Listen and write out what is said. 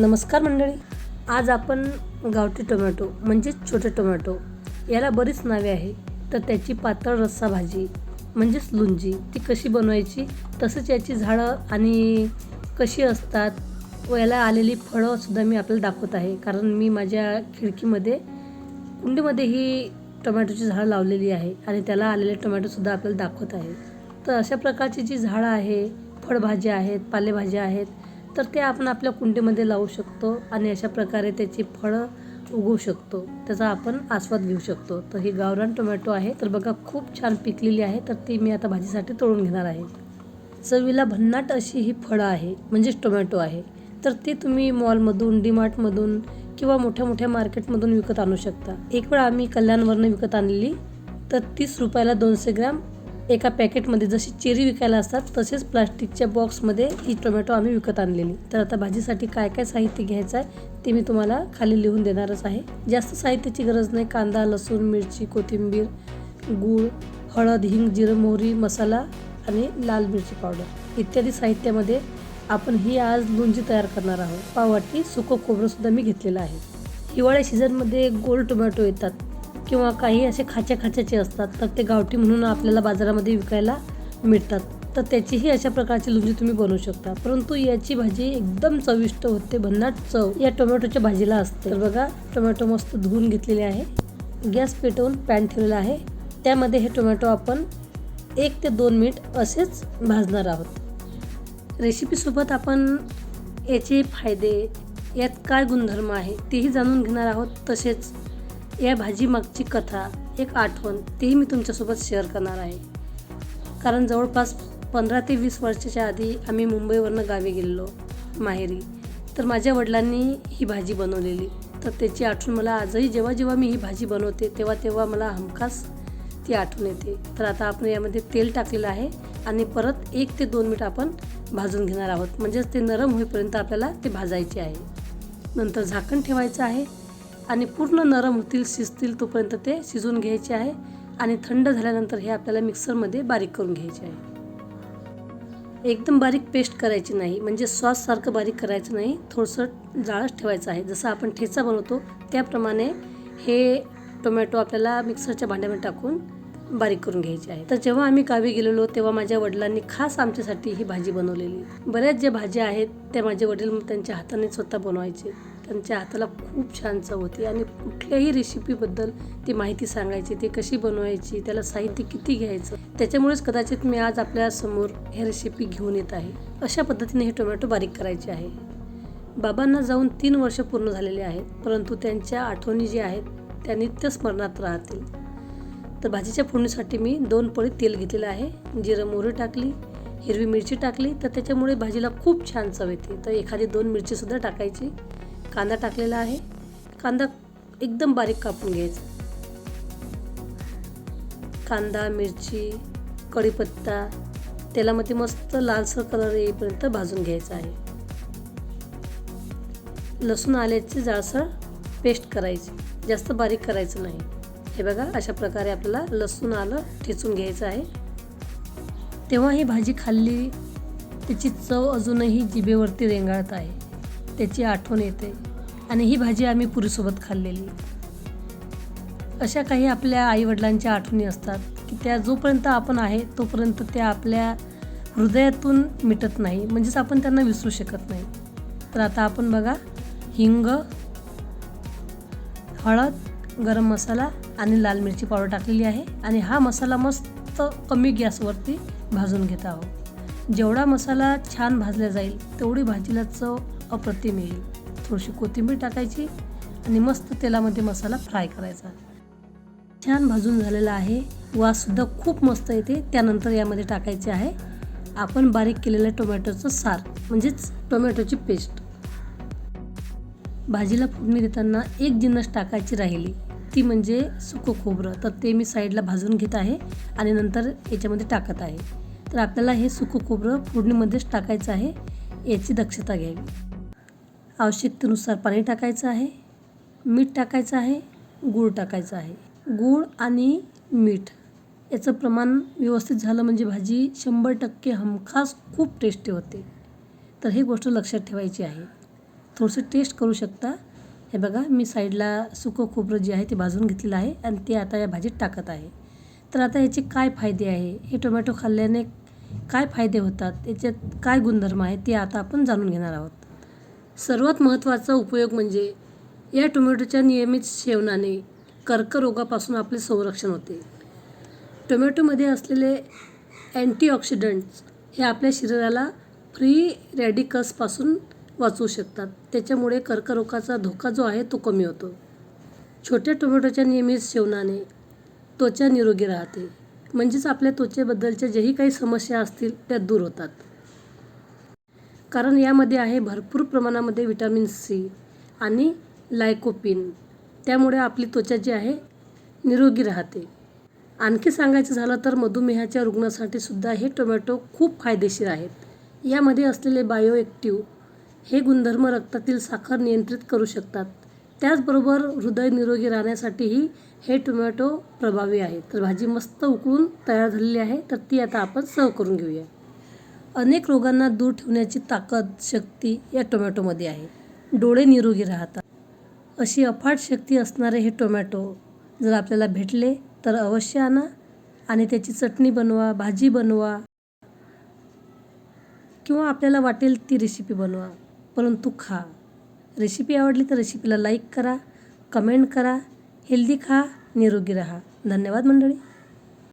नमस्कार मंडळी. आज आपण गावठी टोमॅटो म्हणजेच छोटे टोमॅटो याला बरीच नावे आहे तर त्याची पातळ रस्सा भाजी म्हणजेच लुंजी ती कशी बनवायची तसंच याची झाडं आणि कशी असतात व याला आलेली फळंसुद्धा मी आपल्याला दाखवत आहे. कारण मी माझ्या खिडकीमध्ये कुंडीमध्ये ही टोमॅटोची झाडं लावलेली आहे आणि त्याला आलेले टोमॅटोसुद्धा आपल्याला दाखवत आहे. तर अशा प्रकारची जी झाडं आहे फळभाज्या आहेत पालेभाज्या आहेत तर ते आपण आपल्या कुंडीमध्ये लावू शकतो आणि अशा प्रकारे त्याची फळं उगवू शकतो. त्याचा आपण आस्वाद घेऊ शकतो. तर ही गावरान टोमॅटो आहे. तर बघा खूप छान पिकलेली आहे. तर ती मी आता भाजीसाठी तोडून घेणार आहे. चवीला भन्नाट अशी ही फळं आहे म्हणजेच टोमॅटो आहे. तर ती तुम्ही मॉलमधून डीमार्टमधून किंवा मोठ्या मोठ्या मार्केटमधून विकत आणू शकता. एक वेळा आम्ही कल्याणवरनं विकत आणलेली तर तीस रुपयाला दोनशे ग्रॅम एका पॅकेटमध्ये जशी चेरी विकायला असतात तसेच प्लास्टिकच्या बॉक्समध्ये ही टोमॅटो आम्ही विकत आणलेली. तर आता भाजीसाठी काय काय साहित्य घ्यायचं आहे ते मी तुम्हाला खाली लिहून देणारच आहे. जास्त साहित्याची गरज नाही कांदा लसूण मिरची कोथिंबीर गूळ हळद हिंग जिरं मोहरी मसाला आणि लाल मिरची पावडर. इत्यादी साहित्यामध्ये आपण ही आज लोणची तयार करणार आहोत. पाववाटी सुकं खोबरंसुद्धा मी घेतलेलं आहे. हिवाळ्या सीझनमध्ये गोल टोमॅटो येतात. किंवा काही असे खाच्या खाच्याचे असतात तर ते गावठी म्हणून आपल्याला बाजारामध्ये विकायला मिळतात. तर त्याचीही अशा प्रकारची लुंजी तुम्ही बनवू शकता. परंतु याची भाजी एकदम चविष्ट होते. भन्नाट चव या टोमॅटोच्या भाजीला असते. तर बघा टोमॅटो मस्त धुवून घेतलेले आहे. गॅस पेटवून पॅन ठेवलेला आहे. त्यामध्ये हे टोमॅटो आपण एक ते दोन मिनिट असेच भाजणार आहोत. रेसिपीसोबत आपण याचे फायदे यात काय गुणधर्म आहे तेही जाणून घेणार आहोत. तसेच या भाजीमागची कथा एक आठवण तेही मी तुमच्यासोबत शेअर करणार आहे. कारण जवळपास पंधरा ते वीस वर्षाच्या आधी आम्ही मुंबईवरनं गावी गेलेलो माहेरी. तर माझ्या वडिलांनी ही भाजी बनवलेली. तर त्याची आठवण मला आजही जेव्हा जेव्हा मी ही भाजी बनवते तेव्हा तेव्हा मला हमखास ती आठवण येते. तर आता आपण यामध्ये तेल टाकलेलं आहे आणि परत एक ते दोन मिनिट आपण भाजून घेणार आहोत. म्हणजेच ते नरम होईपर्यंत आपल्याला ते भाजायचे आहे. नंतर झाकण ठेवायचं आहे. आणि पूर्ण नरम होतील शिजतील तोपर्यंत ते शिजवून घ्यायचे आहे आणि थंड झाल्यानंतर हे आपल्याला मिक्सरमध्ये बारीक करून घ्यायचे आहे. एकदम बारीक पेस्ट करायची नाही म्हणजे सॉससारखं बारीक करायचं नाही थोडंसं जाळच ठेवायचं आहे. जसं आपण ठेचा बनवतो त्याप्रमाणे हे टोमॅटो आपल्याला मिक्सरच्या भांड्यामध्ये टाकून बारीक करून घ्यायचे आहे. तर जेव्हा आम्ही गावी गेलेलो तेव्हा माझ्या वडिलांनी खास आमच्यासाठी ही भाजी बनवलेली. बऱ्याच ज्या भाज्या आहेत त्या माझे वडील त्यांच्या हाताने स्वतः बनवायचे. त्यांच्या हाताला खूप छान चव होती आणि कुठल्याही रेसिपीबद्दल ती माहिती सांगायची ती कशी बनवायची त्याला साहित्य किती घ्यायचं त्याच्यामुळेच कदाचित मी आज आपल्यासमोर हे रेसिपी घेऊन येत आहे. अशा पद्धतीने हे टोमॅटो बारीक करायचे आहे. बाबांना जाऊन तीन वर्ष पूर्ण झालेले आहेत परंतु त्यांच्या आठवणी ज्या आहेत त्या नित्य स्मरणात राहतील. तर भाजीच्या फोडणीसाठी मी दोन पळी तेल घेतलेलं आहे जिरं मोहरी टाकली हिरवी मिरची टाकली तर त्याच्यामुळे भाजीला खूप छान चव येते. तर एखादी दोन मिरचीसुद्धा टाकायची. कांदा टाकलेला आहे. कांदा एकदम बारीक कापून घ्यायचा. कांदा मिरची कढीपत्ता तेलामध्ये मस्त लालसर कलर येईपर्यंत भाजून घ्यायचा आहे. लसूण आल्याची जाळसर पेस्ट करायची. जास्त बारीक करायचं नाही. हे बघा अशा प्रकारे आपल्याला लसूण आलं ठेचून घ्यायचं आहे. तेव्हा ही भाजी खाल्ली त्याची चव अजूनही जिभेवरती रेंगाळत आहे. त्याची आठवण येते. आणि ही भाजी आम्ही पुरीसोबत खाल्लेली. अशा काही आपल्या आईवडिलांच्या आठवणी असतात की त्या जोपर्यंत आपण आहे तोपर्यंत त्या आपल्या हृदयातून मिटत नाही. म्हणजेच आपण त्यांना विसरू शकत नाही. तर आता आपण बघा हिंग हळद गरम मसाला आणि लाल मिरची पावडर टाकलेली आहे. आणि हा मसाला मस्त कमी गॅसवरती भाजून घेत आहोत. जेवढा मसाला छान भाजला जाईल तेवढी भाजीला चव अप्रतिम येईल. थोडीशी कोथिंबीर टाकायची आणि मस्त तेलामध्ये मसाला फ्राय करायचा. छान भाजून झालेला आहे. वाससुद्धा खूप मस्त येते. त्यानंतर यामध्ये टाकायचे आहे आपण बारीक केलेलं टोमॅटोचं सार म्हणजेच टोमॅटोची पेस्ट. भाजीला फोडणी देताना एक जिन्नस टाकायची राहिली. ती म्हणजे सुकं खोबरं. तर ते मी साईडला भाजून घेत आहे आणि नंतर याच्यामध्ये टाकत आहे. तर आपल्याला हे सुकं खोबरं फोडणीमध्येच टाकायचं आहे. याची दक्षता घ्यावी. आवश्यकतेनुसार पाणी टाकायचं आहे मीठ टाकायचं आहे गूळ टाकायचं आहे. गूळ आणि मीठ याचं प्रमाण व्यवस्थित झालं म्हणजे भाजी शंभर टक्के हमखास खूप टेस्टी होते. तर ही गोष्ट लक्षात ठेवायची आहे. थोडंसं टेस्ट करू शकता. हे बघा मी साईडला सुकं खोबरं जे आहे ते भाजून घेतलेलं आहे आणि ते आता या भाजीत टाकत आहे. तर आता याचे काय फायदे आहे? हे टोमॅटो खाल्ल्याने काय फायदे होतात? याच्यात काय गुणधर्म आहे ते आता आपण जाणून घेणार आहोत. सर्वात महत्त्वाचा उपयोग म्हणजे या टोमॅटोच्या नियमित सेवनाने कर्करोगापासून आपले संरक्षण होते. टोमॅटोमध्ये असलेले अँटीऑक्सिडंट्स हे आपल्या शरीराला फ्री रॅडिकल्सपासून वाचवू शकतात. त्याच्यामुळे कर्करोगाचा धोका जो आहे तो कमी होतो. छोट्या टोमॅटोच्या नियमित सेवनाने त्वचा निरोगी राहते. म्हणजेच आपल्या त्वचेबद्दलच्या जेही काही समस्या असतील त्या दूर होतात. कारण यामध्ये आहे भरपूर प्रमाणामध्ये विटॅमिन सी आणि लायकोपिन त्यामुळे आपली त्वचा जी आहे निरोगी राहते. आणखी सांगायचं झालं तर मधुमेहाच्या रुग्णासाठी सुद्धा हे टोमॅटो खूप फायदेशीर आहेत. यामध्ये असलेले बायो ॲक्टिव्ह हे गुणधर्म रक्तातील साखर नियंत्रित करू शकतात. त्याचबरोबर हृदय निरोगी राहण्यासाठीही हे टोमॅटो प्रभावी आहे. तर भाजी मस्त उकळून तयार झालेली आहे तर ती आता आपण सर्व करून घेऊया. अनेक रोगांना दूर ठेवण्याची ताकद शक्ती या टोमॅटोमध्ये आहे. डोळे निरोगी राहतात. अशी अफाट शक्ती असणारे हे टोमॅटो जर आपल्याला भेटले तर अवश्य आणा आणि त्याची चटणी बनवा भाजी बनवा किंवा आपल्याला वाटेल ती रेसिपी बनवा परंतु खा. रेसिपी आवडली तर रेसिपीला लाईक करा कमेंट करा हेल्दी खा निरोगी राहा. धन्यवाद मंडळी.